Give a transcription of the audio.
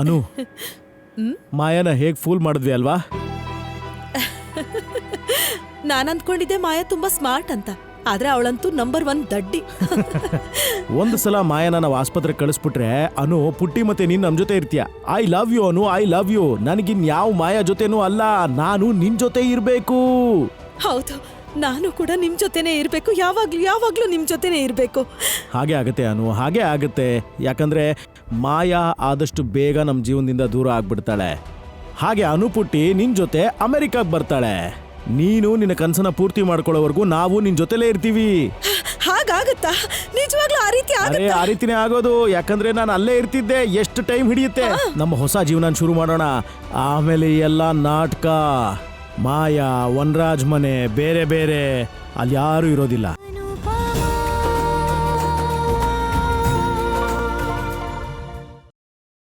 ಅನು ಮಾಯನ ಹೇಗ್ ಫೂಲ್ ಮಾಡಿದ್ವಿ ಅಲ್ವಾ? ನಾನ್ ಅಂದ್ಕೊಂಡಿದ್ದೆ ಮಾಯಾ ತುಂಬಾ ಸ್ಮಾರ್ಟ್ ಅಂತ ಆದ್ರೆ ಅವಳಂತೂ ನಂಬರ್ ಒನ್ ದಡ್ಡಿ. ಒಂದು ಸಲ ಮಾಯನ ನಾವು ಆಸ್ಪತ್ರೆ ಕಳಿಸ್ಬಿಟ್ರೆ ಅನು ಪುಟ್ಟಿ ಮತ್ತೆ ನೀನ್ ನಮ್ ಜೊತೆ ಇರ್ತೀಯ. I love you Anu I love you ನನಗಿನ್ ಯಾವ ಮಾಯಾ ಜೊತೆನೂ ಅಲ್ಲ ನಾನು ನಿನ್ ಜೊತೆ ಇರ್ಬೇಕು. ಹೌದು. ನಾನು ಕೂಡ ನಿಮ್ ಜೊತೆನೆ ಇರ್ಬೇಕು. ಯಾವಾಗ್ಲೂ ಯಾವಾಗ್ಲೂ ನಿಮ್ ಜೊತೆನೆ ಇರ್ಬೇಕು. ಹಾಗೆ ಆಗುತ್ತೆ ಅನು. ಹಾಗೆ ಆಗುತ್ತೆ. ಯಾಕಂದ್ರೆ ಮಾಯಾ ಆದಷ್ಟು ಬೇಗ ನಮ್ಮ ಜೀವನದಿಂದ ದೂರ ಆಗ್ಬಿಡ್ತಾಳೆ. ಹಾಗೆ ಅನು ಪುಟ್ಟಿ ನಿನ್ ಜೊತೆ ಅಮೆರಿಕಾಗ್ ಬರ್ತಾಳೆ. ನೀನು ನಿನ್ನ ಕನಸನ ಪೂರ್ತಿ ಮಾಡ್ಕೊಳ್ಳೋವರೆಗೂ ನಾವು ನಿನ್ ಜೊತೆಲೇ ಇರ್ತೀವಿ. ಹಾಗಾಗುತ್ತಾ? ನಿಜವಾಗ್ಲೂ ಆ ರೀತಿ ಆ ರೀತಿನೇ ಆಗೋದು. ಯಾಕಂದ್ರೆ ನಾನು ಅಲ್ಲೇ ಇರ್ತಿದ್ದೆ. ಎಷ್ಟು ಟೈಮ್ ಹಿಡಿಯುತ್ತೆ? ನಮ್ಮ ಹೊಸ ಜೀವನ ಶುರು ಮಾಡೋಣ. ಆಮೇಲೆ ಈ ಎಲ್ಲ ನಾಟಕ. ಮಾಯಾ ವನರಾಜ್ ಮನೆ ಬೇರೆ ಬೇರೆ ಅಲ್ಲಿ ಯಾರು ಇರೋದಿಲ್ಲ.